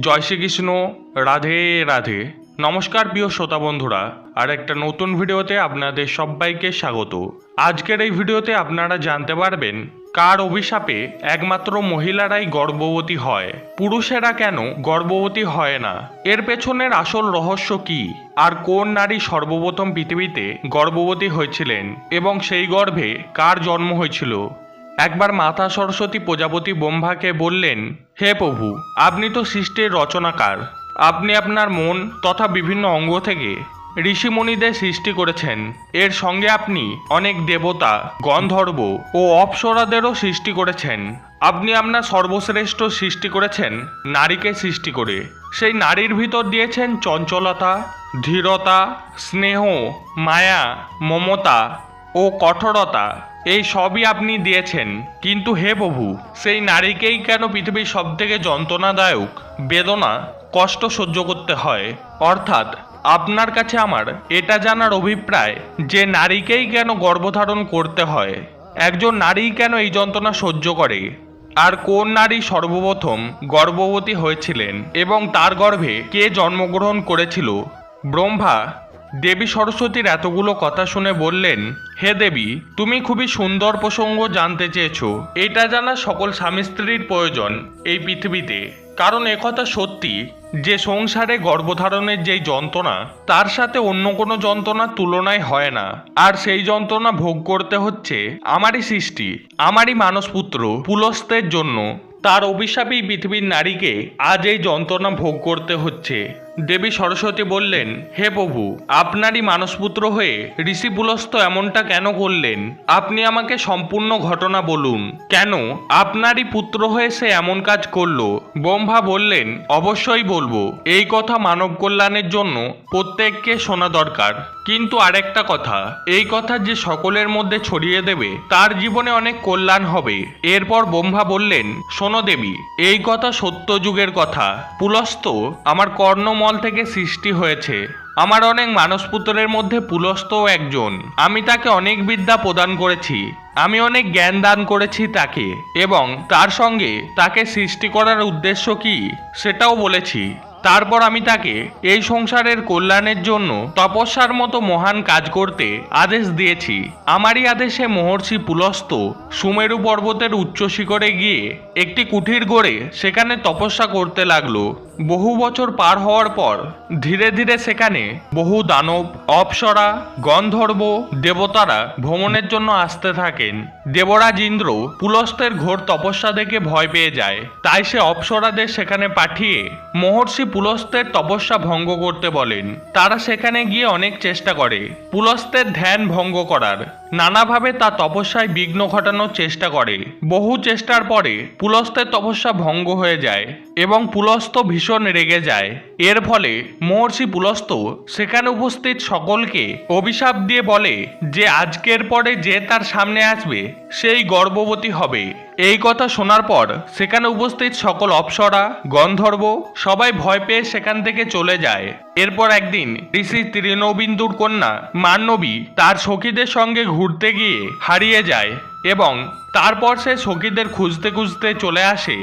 জয় শ্রীকৃষ্ণ, রাধে রাধে। নমস্কার প্রিয় শ্রোতা বন্ধুরা, আর একটা নতুন ভিডিওতে আপনাদের সবাইকে স্বাগত। আজকের এই ভিডিওতে আপনারা জানতে পারবেন, কার অভিশাপে একমাত্র মহিলারাই গর্ভবতী হয়, পুরুষেরা কেন গর্ভবতী হয় না? এর পেছনের আসল রহস্য কি? আর কোন নারী সর্বপ্রথম পৃথিবীতে গর্ভবতী হয়েছিলেন? এবং সেই গর্ভে কার জন্ম হয়েছিল? একবার মাতা সরস্বতী প্রজাপতি ব্রহ্মাকে বললেন, হে প্রভু, আপনি তো সৃষ্টির রচনাকার। আপনি আপনার মন তথা বিভিন্ন অঙ্গ থেকে ঋষিমণিদের সৃষ্টি করেছেন। এর সঙ্গে আপনি অনেক দেবতা, গন্ধর্ব ও অপ্সরাদেরও সৃষ্টি করেছেন। আপনি আপনার সর্বশ্রেষ্ঠ সৃষ্টি করেছেন নারীকে সৃষ্টি করে। সেই নারীর ভিতর দিয়েছেন চঞ্চলতা, ধীরতা, স্নেহ, মায়া, মমতা ও কঠোরতা। এই সবই আপনি দিয়েছেন। কিন্তু হে প্রভু, সেই নারীকেই কেন পৃথিবীর সব থেকে যন্ত্রণাদায়ক, বেদনা, কষ্ট সহ্য করতে হয়? অর্থাৎ, আপনার কাছে আমার এটা জানার অভিপ্রায় যে নারীকেই কেন গর্ভধারণ করতে হয়? একজন নারী কেন এই যন্ত্রণা সহ্য করে? আর কোন নারী সর্বপ্রথম গর্ভবতী হয়েছিলেন এবং তার গর্ভে কে জন্মগ্রহণ করেছিল? ব্রহ্মা দেবী সরস্বতীর এতগুলো কথা শুনে বললেন, হে দেবী, তুমি খুবই সুন্দর প্রসঙ্গ জানতে চেয়েছো। এটা জানা সকল স্বামী স্ত্রীর প্রয়োজন এই পৃথিবীতে। কারণ একথা সত্যি, যে সংসারে গর্ভধারণের যেই যন্ত্রণা, তার সাথে অন্য কোনো যন্ত্রণার তুলনায় হয় না। আর সেই যন্ত্রণা ভোগ করতে হচ্ছে আমারই সৃষ্টি, আমারই মানসপুত্র পুলস্তের জন্য। তার অভিশাপেই পৃথিবীর নারীকে আজ এই যন্ত্রণা ভোগ করতে হচ্ছে। দেবী সরস্বতী বললেন, হে প্রভু, আপনারই মানসপুত্র হয়ে ঋষি পুলস্ত এমনটা কেন করলেন? আপনি আমাকে সম্পূর্ণ ঘটনা বলুন। কেন? আপনারই পুত্র হয়ে সে এমন কাজ করল। ব্রহ্মা বললেন, অবশ্যই বলব। এই কথা মানব কল্যাণের জন্য প্রত্যেককে শোনা দরকার। কিন্তু আরেকটা কথা, এই কথা যে সকলের মধ্যে ছড়িয়ে দেবে, তার জীবনে অনেক কল্যাণ হবে। এরপর ব্রহ্মা বললেন, শোনো দেবী, এই কথা সত্য যুগের কথা। পুলস্ত আমার কর্ণমল থেকে সৃষ্টি হয়েছে। আমার অনেক মানসপুত্রের মধ্যে পুলস্তও একজন। আমি তাকে অনেক বিদ্যা প্রদান করেছি। আমি অনেক জ্ঞান দান করেছি তাকে। এবং তার সঙ্গে তাকে সৃষ্টি করার উদ্দেশ্য কি, সেটাও বলেছি। তারপর আমি তাকে এই সংসারের কল্যাণের জন্য তপস্যার মতো মহান কাজ করতে আদেশ দিয়েছি। আমারই আদেশে মহর্ষি পুলস্ত সুমেরু পর্বতের উচ্চ শিখরে গিয়ে একটি কুঠির গড়ে সেখানে তপস্যা করতে লাগল। বহু বছর পার হওয়ার পর ধীরে ধীরে সেখানে বহু দানব, অপ্সরা, গন্ধর্ব দেবতারা ভ্রমণের জন্য আসতে থাকেন। দেবরাজ ইন্দ্র পুলস্তের ঘোর তপস্যা দেখে ভয় পেয়ে যায়। তাই সে অপ্সরাদের সেখানে পাঠিয়ে মহর্ষি পুলস্তের তপস্যা ভঙ্গ করতে বলেন। তারা সেখানে গিয়ে অনেক চেষ্টা করে। পুলস্তের ধ্যান ভঙ্গ করার। নানাভাবে তা তপস্যায় বিঘ্ন ঘটানোর চেষ্টা করে। বহু চেষ্টার পরে পুলস্তের তপস্যা ভঙ্গ হয়ে যায় এবং পুলস্ত ভীষণ রেগে যায়। এর ফলে মহর্ষি পুলস্ত সেখানে উপস্থিত সকলকে অভিশাপ দিয়ে বলে যে, আজকের পরে যে তার সামনে আসবে, সেই গর্ভবতী হবে। এই কথা শোনার পর সেখানে উপস্থিত সকল অপসরা, গন্ধর্ব সবাই ভয় পেয়ে সেখান থেকে চলে যায়। এরপর একদিন ঋষি তৃণবিন্দুর কন্যা মান্নবী তার সখীদের সঙ্গে ঘুরতে গিয়ে হারিয়ে যায়। এবং তারপর সে সখীদের খুঁজতে খুঁজতে চলে আসে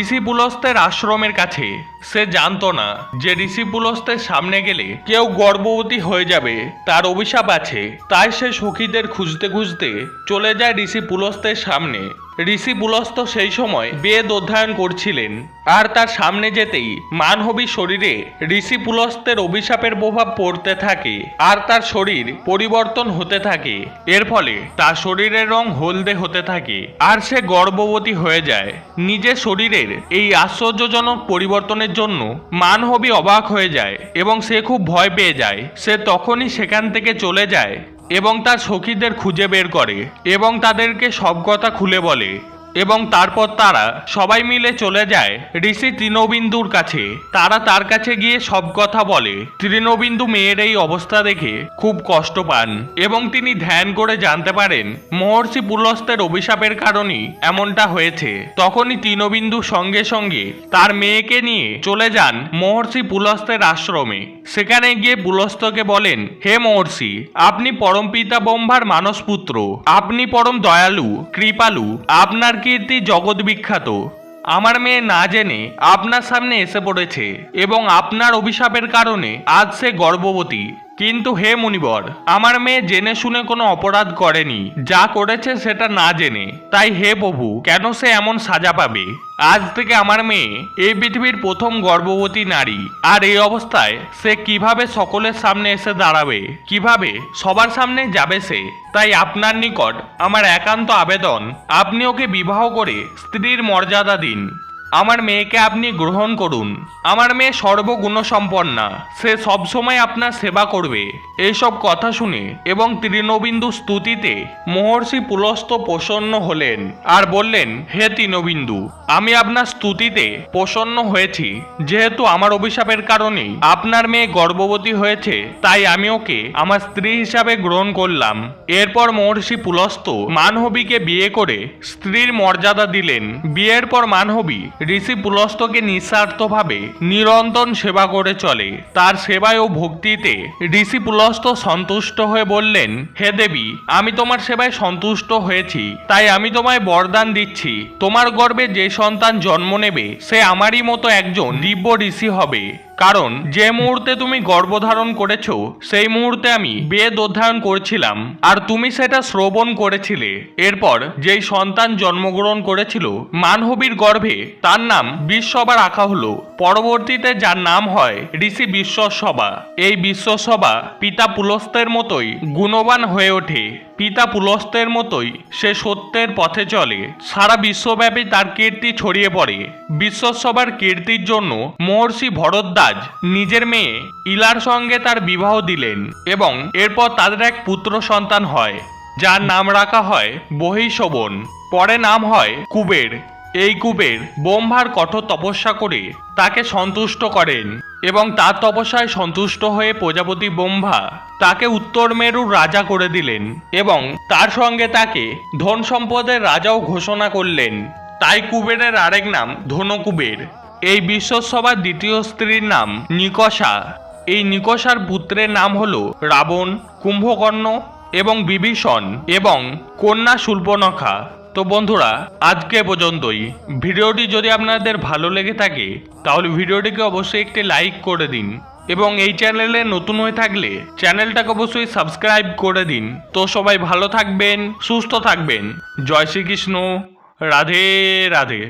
ঋষি পুলস্তের আশ্রমের কাছে। সে জানতো না যে ঋষি পুলস্তের সামনে গেলে কেউ গর্ভবতী হয়ে যাবে, তার অভিশাপ আছে। তাই সে সখীদের খুঁজতে খুঁজতে চলে যায় ঋষি পুলস্তের সামনে। ঋষি পুলস্ত সেই সময় বেদ অধ্যয়ন করছিলেন, আর তার সামনে যেতেই মানহবী শরীরে ঋষি পুলস্তের অভিশাপের প্রভাব পড়তে থাকে, আর তার শরীর পরিবর্তন হতে থাকে। এর ফলে তার শরীরের রং হলদে হতে থাকে। আর সে গর্ভবতী হয়ে যায়। নিজের শরীরের এই আশ্চর্যজনক পরিবর্তনের জন্য মানহবী অবাক হয়ে যায় এবং সে খুব ভয় পেয়ে যায়। সে তখনই সেখান থেকে চলে যায় এবং তার সখীদের খুঁজে বের করে এবং তাদেরকে সব কথা খুলে বলে। এবং তারপর তারা সবাই মিলে চলে যায় ঋষি তৃণবিন্দুর কাছে। তারা তার কাছে গিয়ে সব কথা বলে। তৃণবিন্দু মেয়ের এই অবস্থা দেখে খুব কষ্ট পান এবং তিনি ধ্যান করে জানতে পারেন, মহর্ষি পুলস্তের অভিশাপের কারণেই এমনটা হয়েছে। তখনই তৃণবিন্দু সঙ্গে সঙ্গে তার মেয়েকে নিয়ে চলে যান মহর্ষি পুলস্তের আশ্রমে। সেখানে গিয়ে পুলস্তকে বলেন, হে মহর্ষি, আপনি পরমপিতা ব্রহ্মার মানসপুত্র। আপনি পরম দয়ালু, কৃপালু। আপনার কীর্তি জগৎ বিখ্যাত। আমার মেয়ে না জেনে আপনার সামনে এসে পড়েছে এবং আপনার অভিশাপের কারণে আজ সে গর্ভবতী। কিন্তু হে মুনিবর, আমার মেয়ে জেনে শুনে কোনো অপরাধ করেনি। যা করেছে সেটা না জেনে। তাই হে প্রভু, কেন সে এমন সাজা পাবে? আজ থেকে আমার মেয়ে এই পৃথিবীর প্রথম গর্ভবতী নারী। আর এই অবস্থায় সে কীভাবে সকলের সামনে এসে দাঁড়াবে? কীভাবে সবার সামনে যাবে সে? তাই আপনার নিকট আমার একান্ত আবেদন। আপনি ওকে বিবাহ করে স্ত্রীর মর্যাদা দিন। আমার মেয়েকে আপনি গ্রহণ করুন। আমার মেয়ে সর্বগুণসম্পন্না। সে সবসময় আপনার সেবা করবে। এইসব কথা শুনে এবং তৃণবিন্দু স্তুতিতে মহর্ষি পুলস্ত প্রসন্ন হলেন আর বললেন, হে তৃণবিন্দু আমি আপনার স্তুতিতে প্রসন্ন হয়েছি। যেহেতু আমার অভিশাপের কারণে আপনার মেয়ে গর্ভবতী হয়েছে, তাই আমি ওকে আমার স্ত্রী হিসাবে গ্রহণ করলাম। এরপর মহর্ষি পুলস্ত মানহবীকে বিয়ে করে স্ত্রীর মর্যাদা দিলেন। বিয়ের পর মানহবী ঋষি পুলস্তকে নিঃস্বার্থভাবে নিরন্তর সেবা করে চলে। তার সেবায় ও ভক্তিতে ঋষি পুলস্ত সন্তুষ্ট হয়ে বললেন, হে দেবী, আমি তোমার সেবায় সন্তুষ্ট হয়েছি। তাই আমি তোমায় বরদান দিচ্ছি। তোমার গর্ভে যে সন্তান জন্ম নেবে, সে আমারই মতো একজন দিব্য ঋষি হবে। কারণ, যে মুহূর্তে তুমি গর্ভধারণ করেছ, সেই মুহূর্তে আমি বেদ অধ্যয়ন করছিলাম, আর তুমি সেটা শ্রবণ করেছিলে। এরপর, যেই সন্তান জন্মগ্রহণ করেছিল, মানহবীর গর্ভে, তার নাম বিশ্বসভা রাখা হলো। পরবর্তীতে যার নাম হয় ঋষি বিশ্বসভা। এই বিশ্বসভা পিতা পুলস্তের মতোই গুণবান হয়ে ওঠে। পিতা পুলস্তের মতোই সে সত্যের পথে চলে। সারা বিশ্বব্যাপী তার কীর্তি ছড়িয়ে পড়ে। বিশ্বসভার কীর্তির জন্য মহর্ষি ভরদ্বাজ নিজের মেয়ে ইলার সঙ্গে তার বিবাহ দিলেন এবং এরপর তাদের এক পুত্র সন্তান হয়, যার নাম রাখা হয় বহিঃশোবন পরে নাম হয় কুবের। এই কুবের ব্রহ্মার কঠোর তপস্যা করে তাকে সন্তুষ্ট করেন এবং তার তপস্যায় সন্তুষ্ট হয়ে প্রজাপতি ব্রহ্মা তাকে উত্তর মেরুর রাজা করে দিলেন এবং তার সঙ্গে তাকে ধন সম্পদের রাজাও ঘোষণা করলেন। তাই কুবেরের আরেক নাম ধনকুবের। এই বিশ্বসভার দ্বিতীয় স্ত্রীর নাম নিকষা। এই নিকষার পুত্রের নাম হল রাবণ, কুম্ভকর্ণ এবং বিভীষণ এবং কন্যা শুল্পনখা তো বন্ধুরা, আজকে পর্যন্তই। ভিডিওটি যদি আপনাদের ভালো লেগে থাকে, তাহলে ভিডিওটিকে অবশ্যই একটি লাইক করে দিন এবং এই চ্যানেলে নতুন হয়ে থাকলে চ্যানেলটাকে অবশ্যই সাবস্ক্রাইব করে দিন। তো সবাই ভালো থাকবেন, সুস্থ থাকবেন। জয় শ্রীকৃষ্ণ। রাধে রাধে।